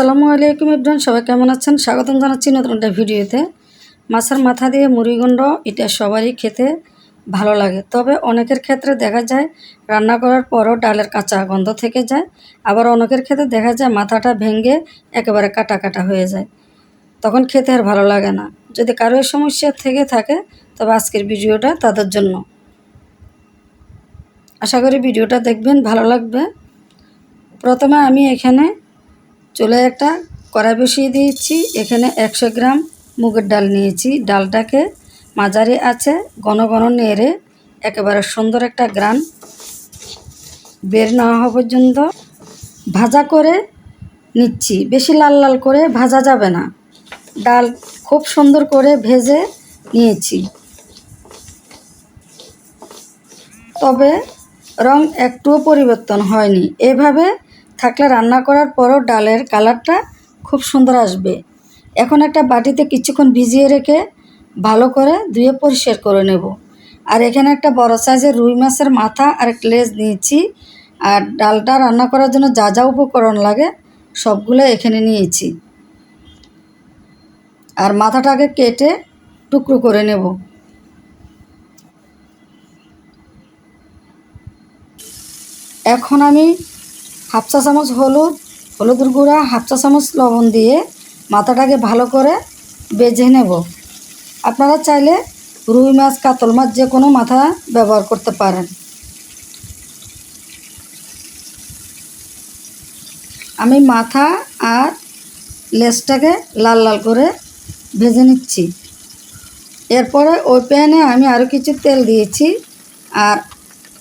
আসসালামু আলাইকুম ইব্রান সবাই কেমন আছেন? স্বাগতম জানাচ্ছি নতুন একটা ভিডিওতে। মাছের মাথা দিয়ে মুড়িগণ্ড এটা সবারই খেতে ভালো লাগে। তবে অনেকের ক্ষেত্রে দেখা যায়, রান্না করার পরও ডালের কাঁচা গন্ধ থেকে যায়। আবার অনেকের ক্ষেত্রে দেখা যায়, মাথাটা ভেঙে একেবারে কাটা কাটা হয়ে যায়। তখন খেতে আর ভালো লাগে না। যদি কারও সমস্যা থেকে থাকে, তবে আজকের ভিডিওটা তাদের জন্য। আশা করি ভিডিওটা দেখবেন, ভালো লাগবে। প্রথমে আমি এখানে চুলে একটা কড়াই বসিয়ে দিয়েছি। এখানে একশো গ্রাম মুগের ডাল নিয়েছি। ডালটাকে মাঝারি আছে, ঘন ঘন নেড়ে একেবারে সুন্দর একটা গ্রান বের না হওয়া পর্যন্ত ভাজা করে নিচ্ছি। বেশি লাল লাল করে ভাজা যাবে না। ডাল খুব সুন্দর করে ভেজে নিয়েছি। তবে রং একটুও পরিবর্তন হয়নি। এভাবে থাকলে রান্না করার পরও ডালের কালারটা খুব সুন্দর আসবে। এখন একটা বাটিতে কিছুক্ষণ ভিজিয়ে রেখে ভালো করে ধুয়ে পরিষ্কার করে নেব। আর এখানে একটা বড় সাইজের রুই মাছের মাথা আর একটা লেজ নিয়েছি। আর ডালটা রান্না করার জন্য যা যা উপকরণ লাগে সবগুলো এখানে নিয়েছি। আর মাথাটাকে কেটে টুকরো করে নেব। এখন আমি হাফ চা চামচ হলুদ, হলুদের গুঁড়া, হাফ চা চামচ লবণ দিয়ে মাথাটাকে ভালো করে বেজে নেব। আপনারা চাইলে রুই মাছ, কাতল মাছ যে কোনো মাথা ব্যবহার করতে পারেন। আমি মাথা আর লেজটাকে লাল লাল করে ভেজে নিচ্ছি। এরপরে ওই প্যানে আমি আরও কিছু তেল দিয়েছি আর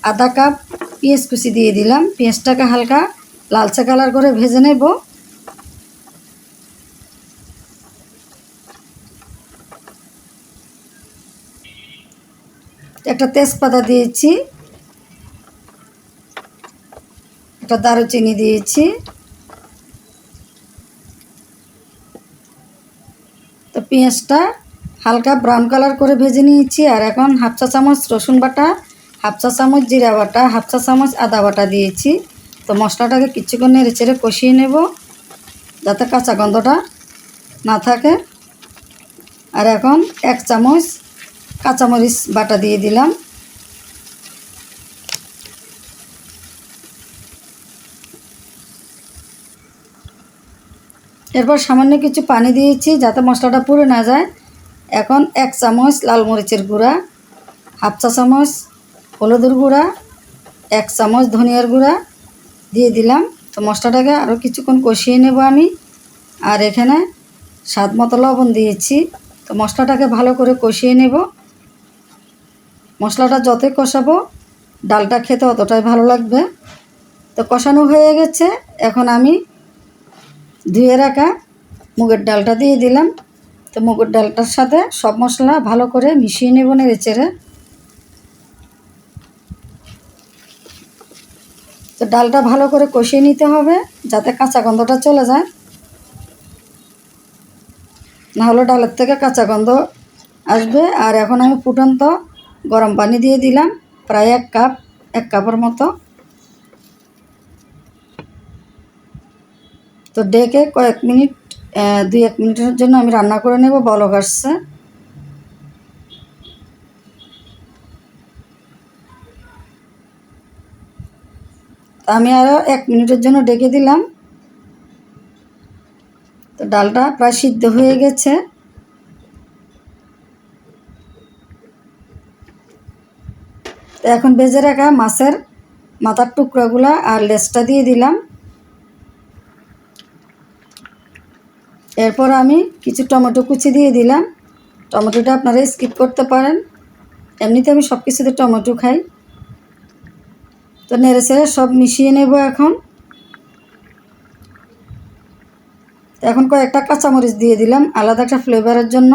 আধা কাপ পেঁয়াজ কুচি দিয়ে দিলাম। পেঁয়াজটাকে হালকা লালচে কালার করে ভেজে নেব। একটা তেজপাতা দিয়েছি। একটা দারুচিনি দিয়েছি। তো পেঁয়াজটা হালকা ব্রাউন কালার করে ভেজে নিয়েছি আর এখন হাফ চা চামচ রসুন বাটা, হাফ চা চামচ জিরা বাটা, হাফ চা চামচ আদা বাটা দিয়েছি। তো মশলাটাকে কিছুক্ষণ নেড়ে চেড়ে কষিয়ে নেব যাতে কাঁচা গন্ধটা না থাকে। আর এখন এক চামচ কাঁচামরিচ বাটা দিয়ে দিলাম। এরপর সামান্য কিছু পানি দিয়েছি যাতে মশলাটা পুড়ে না যায়। এখন এক চামচ লাল মরিচের গুঁড়া, হাফ চা চামচ হলুদের গুঁড়া, এক চামচ ধনিয়ার গুঁড়া দিয়ে দিলাম। তো মশলাটাকে আরও কিছুক্ষণ কষিয়ে নেব আমি। আর এখানে স্বাদ মতো লবণ দিয়েছি। তো মশলাটাকে ভালো করে কষিয়ে নেব। মশলাটা যতই কষাবো, ডালটা খেতে অতটাই ভালো লাগবে। তো কষানো হয়ে গেছে। এখন আমি ধুয়ে রাখা মুগের ডালটা দিয়ে দিলাম। তো মুগের ডালটার সাথে সব মশলা ভালো করে মিশিয়ে নেব নেড়ে চেড়ে তো ডালটা ভালো করে কষিয়ে নিতে হবে যাতে কাঁচা গন্ধটা চলে যায়। নাহলে ডালের থেকে কাঁচা গন্ধ আসবে। আর এখন আমি ফুটন্ত গরম পানি দিয়ে দিলাম, প্রায় এক কাপ, এক কাপের মতো। তো ডেকে কয়েক মিনিট দুই এক মিনিটের জন্য আমি রান্না করে নেব, বলক আসছে। আমি আরও এক মিনিটের জন্য ডেকে দিলাম। তো ডালটা প্রায় সিদ্ধ হয়ে গেছে। তো এখন বেজে রাখা মাছের মাথার টুকরাগুলা আর লেসটা দিয়ে দিলাম। এরপর আমি কিছু টমেটো কুচি দিয়ে দিলাম। টমেটোটা আপনারা স্কিপ করতে পারেন। এমনিতে আমি সব কিছুতে টমেটো খাই। তো নেড়ে চেড়ে সব মিশিয়ে নেব এখন। এখন কয়েকটা কাঁচামরিচ দিয়ে দিলাম, আলাদা একটা ফ্লেভারের জন্য।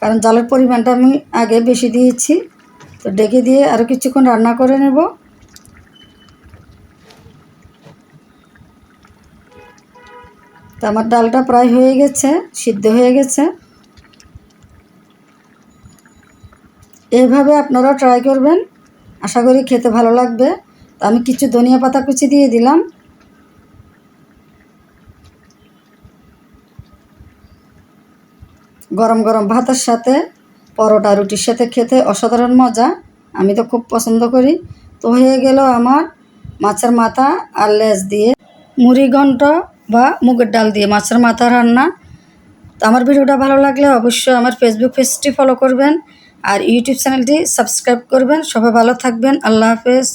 কারণ জালের পরিমাণটা আমি আগে বেশি দিয়েছি, তো ডেকে দিয়ে আরও কিছুক্ষণ রান্না করে নেব। তো আমার ডালটা প্রায় হয়ে গেছে, সিদ্ধ হয়ে গেছে। এইভাবে আপনারা ট্রাই করবেন। আশা করি খেতে ভালো লাগবে। তো আমি কিছু ধনিয়া পাতা কুচি দিয়ে দিলাম। গরম গরম ভাতের সাথে পরোটা, রুটির সাথে খেতে অসাধারণ মজা। আমি তো খুব পছন্দ করি। তো হয়ে গেল আমার মাছের মাথা আর লেজ দিয়ে। মুড়ি ঘণ্ট বা মুগের ডাল দিয়ে মাছের মাথা রান্না। তো আমার ভিডিওটা ভালো লাগলে অবশ্যই আমার ফেসবুক পেজটি ফলো করবেন। আর ইউটিউব চ্যানেলটি সাবস্ক্রাইব করবেন। সবাই ভালো থাকবেন। আল্লাহ হাফেজ।